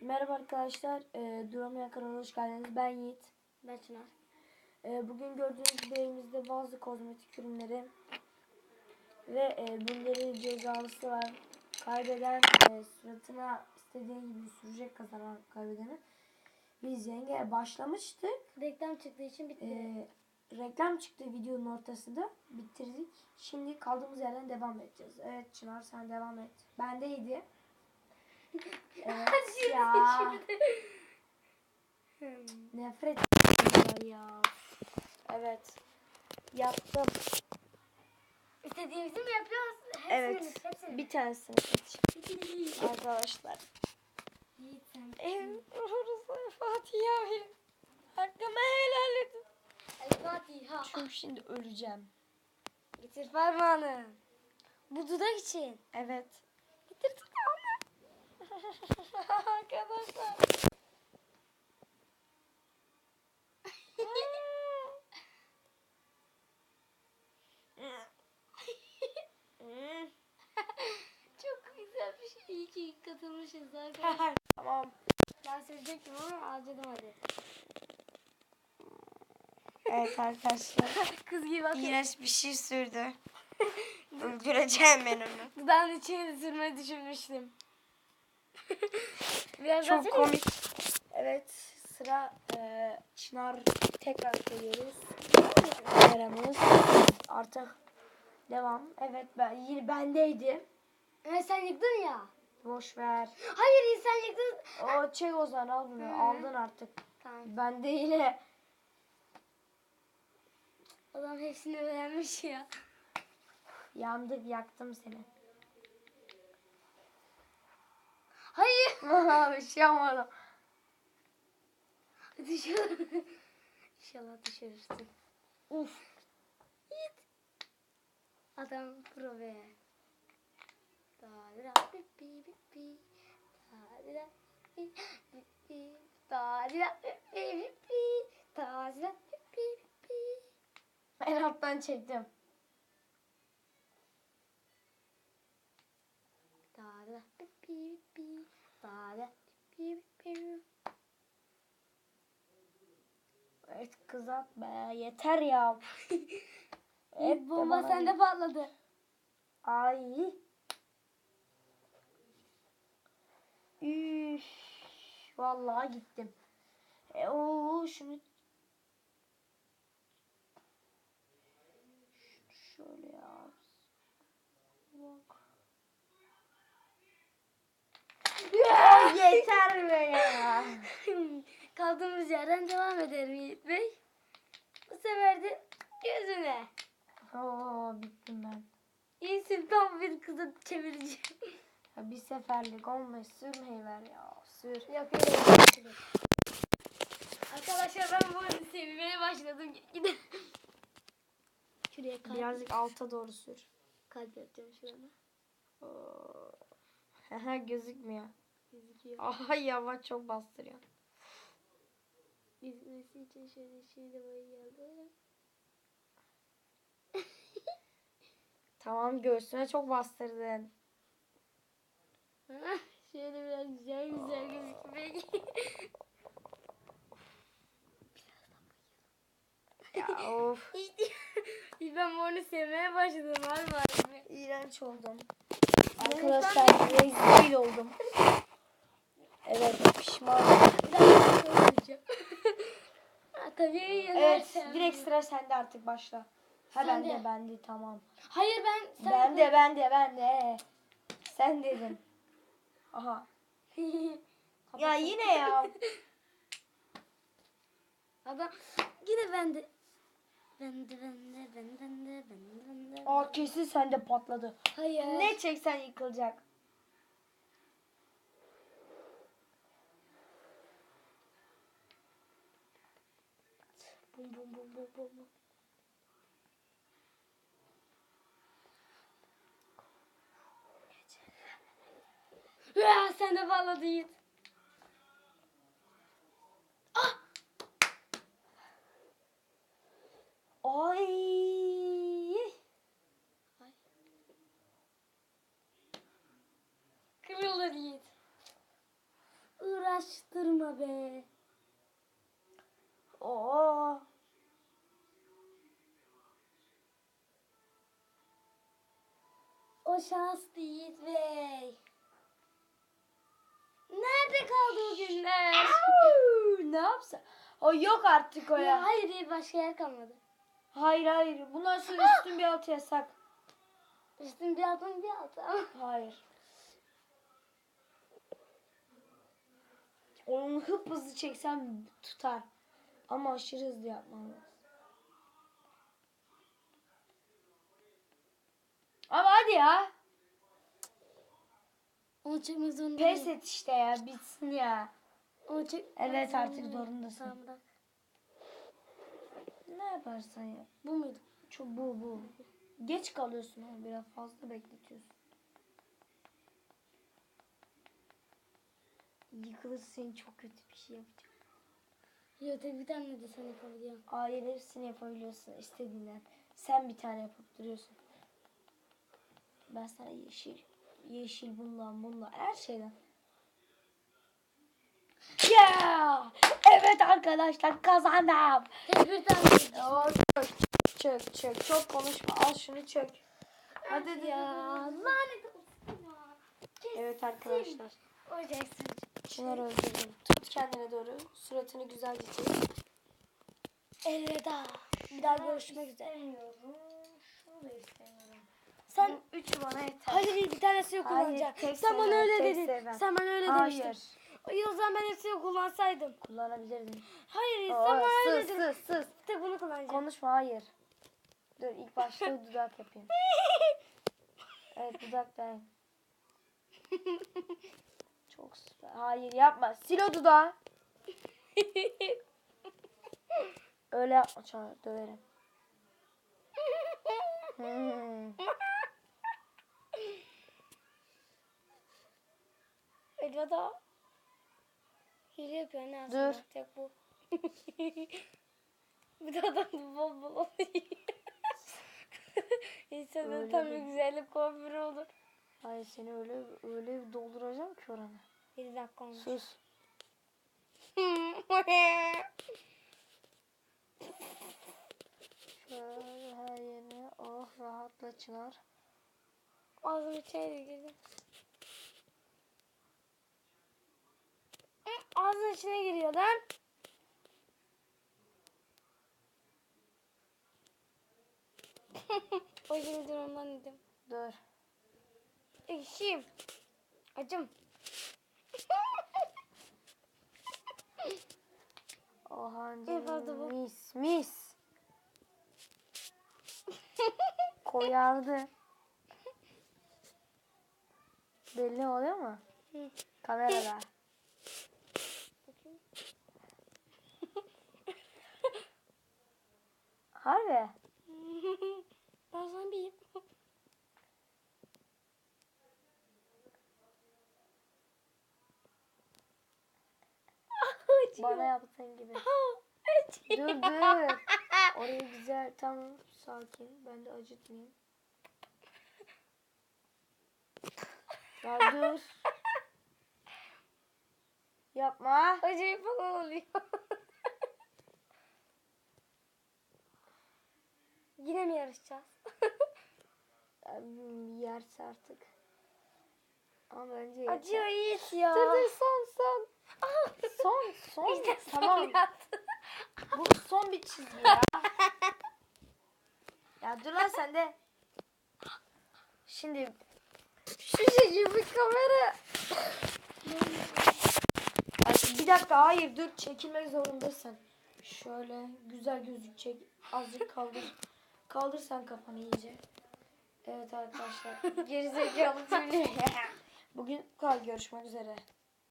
Merhaba arkadaşlar. E, Duramayan kanalına hoş geldiniz. Ben Yiğit. Ben Çınar. E, bugün gördüğünüz gibi elimizde bazı kozmetik ürünleri ve e, bunların cezalısı var. Kaybeden e, suratına istediği gibi sürecek kazanan kaybedeni. Biz yenge başlamıştık. Reklam çıktığı için bitti. E, reklam çıktı videonun ortasında. Bitirdik. Şimdi kaldığımız yerden devam edeceğiz. Evet Çınar sen devam et. Bendeydi. Evet ya. Hmm. Nefret ya. Evet. Yaptım. İstediğimizi mi yapıyoruz? Hepsini Evet. Hepsini. Bir tanesini seç. Arkadaşlar. Yiğit sen. Ev orası Fatih abi. Hakkımı helal edin. El Fatiha. Çünkü şimdi öleceğim. Getir parmağını. Bu dudak için. Evet. Getir tutağını. Arkadaşlar. Çok güzel bir şey. İyi ki katılmışız arkadaşlar. tamam. ben söyleyecektim ama harcadım hadi. Evet arkadaşlar. Kız gibi bakın. İğrenç bir şey sürdü. Öldüreceğim ben onu. Dudağın içine sürmeyi düşünmüştüm. Biraz Çok mi? komik. Evet sıra e, Çınar tekrar geliyoruz. Kameramız artık devam. Evet ben yine bendeydi. Evet sen yıktın ya. Boş ver. Hayır sen yıktın. O çek o zaman al bunu. Hı. Aldın artık. Tamam. Bende yine. Adam hepsini öğrenmiş ya. Yandık yaktım seni. Hayır. bir şey olmadı. Düşür. İnşallah düşürürsün. Uf. Git. Adam pro be. Dadira pipi pipi. Dadira pipi pipi. Dadira pipi pipi. Dadira pipi pipi. En alttan çektim. Evet kızart be yeter ya. De Bomba sende patladı. Ay. Üf. Vallahi gittim. E, oo, şunu Şunu şöyle ya. Bak. Ya yeter ya. Kaldığımız yerden devam edelim Yiğit Bey. Bu sefer de gözüne. Oo bittim ben. İyisin tam bir kızı çevireceğim. Ya bir seferlik olmuş sürmeyi ver ya. Sür. Yok öyle Arkadaşlar ben bu oyunu sevmeye başladım. Gidelim. Şuraya kalp, Birazcık alta doğru sür. kalp yapacağım şurada. Oo. Gözükmüyor. Gözüküyor. Aha yavaş çok bastırıyor. Gözükmesi için şöyle şöyle boyayalım. Tamam göğsüne çok bastırdın. Hah, şöyle biraz güzel güzel gözükmek. Ya of. ben oyunu sevmeye başladım harbi harbi. İğrenç oldum. Arkadaşlar rezil oldum. Evet. Ha, Tabii Evet yenersen. direkt sıra sende artık başla. Ha Sen bende de. bende tamam. Hayır ben sen Bende bende bende. Sen dedin. Aha. Ya yine ya. Adam yine bende. Bende bende bende bende bende bende. Aa kesin sende patladı. Hayır. Ne çeksen yıkılacak. Bum bum bum bum bum. Ya sen de patladı Yiğit. Ah! Ay. Kırılır Yiğit. Uğraş. uğraştırma be. Oo. O şanslı Yiğit Bey. Nerede kaldı o günler? ne yapsa? O yok artık o ya ya. hayır değil başka yer kalmadı. Hayır hayır. Bundan sonra üstün bir altı yasak. Üstün bir altın bir altı. Hayır. Onu hıp hızlı çeksem tutar. Ama aşırı hızlı yapmam lazım. Ama hadi ya. Onu çekmek Pes et işte ya. Bitsin ya. Onu çek... Evet, artık zorundasın. Tamam bırak. Ne yaparsan yap. Bu muydu? Çok bu bu. Geç kalıyorsun ama biraz fazla bekletiyorsun. Yıkılırsın çok kötü bir şey yapacak. Yok tek bir tane de sen yapabiliyorsun. Hepsini yapabiliyorsun istediğinden. Sen bir tane yapıp duruyorsun. Ben sana yeşil, yeşil bundan bundan her şeyden. Yeah! Evet arkadaşlar kazandım. Tek bir tane. Çök, çök, çök. Çok konuşma. Al şunu çök. Hadi ya. Lanet olsun ya. Evet arkadaşlar. Olacaksın. Çınar öldürdüm. Tut kendine doğru. Suratını güzelce çek. Elveda. Bir daha görüşmek üzere. İstemiyorum. Şunu da istemiyorum. Sen üçü bana yeter. Hayır iyi bir tanesini Hayır, kullanacağım. tek Sen bana öyle tek dedin. seven. Sen bana öyle Hayır. demiştin. İyi o zaman ben hepsini kullansaydım. Kullanabilirdin. Hayır Oo, sen bana öyle sus dedin. sus sus. Tek bunu kullanacağım. Konuşma hayır. Dur ilk başta dudak yapayım. Evet dudak da. Çok süper. Hayır yapma. Sil o dudağı. Öyle yapma Çağrı. Döverim. Hmm. Elveda. Hile yapıyor ne Dur. aslında tek bu. bir de adam bol bol İnsanın tam bir güzellik kuaförü olur. Hayır seni öyle öyle bir dolduracağım ki oranı. 7 dakika olmuş. Sus. Şöyle her yerine oh rahatla Çınar. Ağzım içeri girdi. Hı, Ağzın içine giriyor lan. o yüzden ondan dedim. Dur. Ekşiyim. Acım. Bu. Ohancım mis mis. Koyardı. Belli oluyor mu? Kamerada. Harbi. ben bir Bana yaptığın gibi. Dur dur. Orayı güzel tamam sakin. Ben de acıtmayayım. Ya dur. Yapma. Acayip falan oluyor. Yine mi yarışacağız? Yerse artık. Ama bence yeter. Acıyor Yiğit ya. Dur dur son son. Son son. İşte son tamam. yaptın. Bu son bir çizgi ya. ya dur lan sen de. Şimdi şu şekilde bir kamera. Bir dakika hayır dur çekilmek zorundasın. Şöyle güzel gözükecek. Azıcık kaldır. Kaldır sen kafanı iyice. Evet arkadaşlar. Gerizekalı söylüyor. Bugün bu kadar görüşmek üzere.